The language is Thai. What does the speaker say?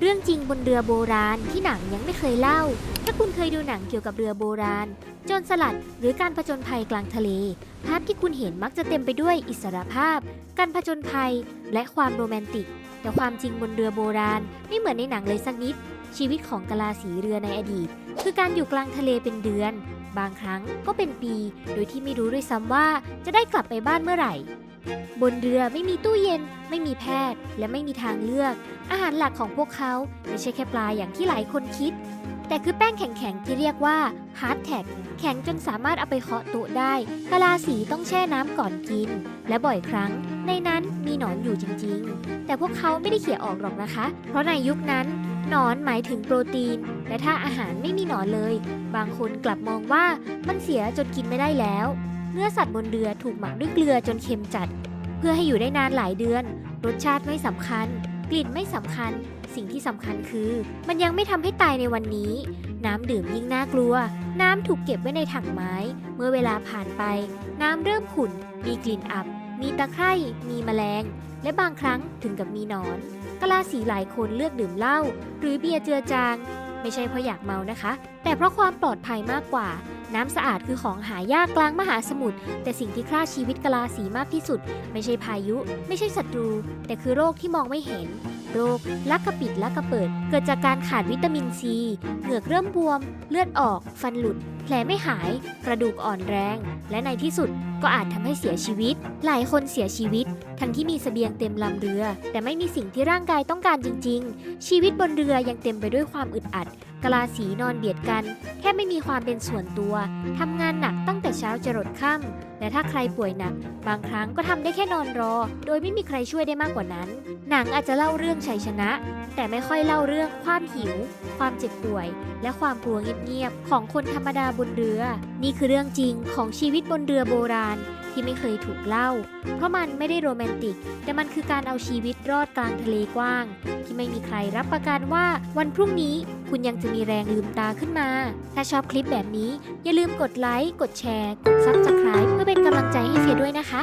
เรื่องจริงบนเรือโบราณที่หนังยังไม่เคยเล่า ถ้าคุณเคยดูหนังเกี่ยวกับเรือโบราณ โจรสลัดหรือการผจญภัยกลางทะเล ภาพที่คุณเห็นมักจะเต็มไปด้วยอิสรภาพ การผจญภัย และความโรแมนติก แต่ความจริงบนเรือโบราณไม่เหมือนในหนังเลยสักนิด ชีวิตของกะลาสีเรือในอดีต คือการอยู่กลางทะเลเป็นเดือน บางครั้งก็เป็นปี โดยที่ไม่รู้ด้วยซ้ำว่าจะได้กลับไปบ้านเมื่อไหร่ บนเรือไม่มีตู้เย็น ไม่มีแพทย์ และไม่มีทางเลือก อาหารหลักของพวกเขาไม่ใช่แค่ปลาอย่างที่หลายคนคิด แต่คือแป้งแข็งๆที่เรียกว่าฮาร์ดแท็กแข็งจนสามารถเอาไปเคาะโต๊ะได้กะลาสีต้องแช่น้ำก่อนกิน และบ่อยครั้ง ในนั้นมีหนอนอยู่จริงๆ แต่พวกเขาไม่ได้เขี่ยออกหรอกนะคะ เพราะในยุคนั้นหนอนหมายถึงโปรตีน และถ้าอาหารไม่มีหนอนเลย บางคนกลับมองว่ามันเสียจนกินไม่ได้แล้ว เนื้อสัตว์บนเรือถูกหมักด้วยเกลือจนเค็มจัด เพื่อให้อยู่ได้นานหลายเดือน รสชาติไม่สำคัญ กลิ่นไม่สำคัญ สิ่งที่สำคัญคือ มันยังไม่ทำให้ตายในวันนี้ น้ำดื่มยิ่งน่ากลัว น้ำถูกเก็บไว้ในถังไม้ เมื่อเวลาผ่านไป น้ำเริ่มขุ่น มีกลิ่นอับ มีตะไคร่ มีแมลง และบางครั้งถึงกับมีหนอนกะลาสีหลายคนเลือกดื่มเหล้าหรือเบียร์เจือจาง ไม่ใช่เพราะอยากเมานะคะ แต่เพราะความปลอดภัยมากกว่า น้ำสะอาดคือของหายากกลางมหาสมุทรแต่สิ่งที่ฆ่าชีวิตกะลาสีมากที่สุด ไม่ใช่พายุ ไม่ใช่ศัตรู แต่คือโรคที่มองไม่เห็น โรคลักกระปิดลักกระเปิด เกิดจากการขาดวิตามินซีเหงือกเริ่มบวม เลือดออก ฟันหลุด แผลไม่หาย กระดูกอ่อนแรง และในที่สุดก็อาจทำให้เสียชีวิต หลายคนเสียชีวิต ทั้งที่มีเสบียงเต็มลำเรือ แต่ไม่มีสิ่งที่ร่างกายต้องการจริง ๆ ชีวิตบนเรือยังเต็มไปด้วยความอึดอัด กลาสีนอนเบียดกัน แทบไม่มีความเป็นส่วนตัว ทำงานหนักตั้งแต่เช้าจรดค่ำและถ้าใครป่วยหนัก บางครั้งก็ทำได้แค่นอนรอ โดยไม่มีใครช่วยได้มากกว่านั้น หนังอาจจะเล่าเรื่องชัยชนะ แต่ไม่ค่อยเล่าเรื่องความหิว ความเจ็บป่วย และความกลัวเงียบๆของคนธรรมดาบนเรือ นี่คือเรื่องจริงของชีวิตบนเรือโบราณ ที่ไม่เคยถูกเล่า เพราะมันไม่ได้โรแมนติก แต่มันคือการเอาชีวิตรอดกลางทะเลกว้าง ที่ไม่มีใครรับประกันว่าวันพรุ่งนี้คุณยังจะมีแรงลืมตาขึ้นมา ถ้าชอบคลิปแบบนี้ อย่าลืมกดไลค์ กดแชร์ กดซับสไคร b e เพื่อเป็นกำลังใจให้เฟียด้วยนะคะ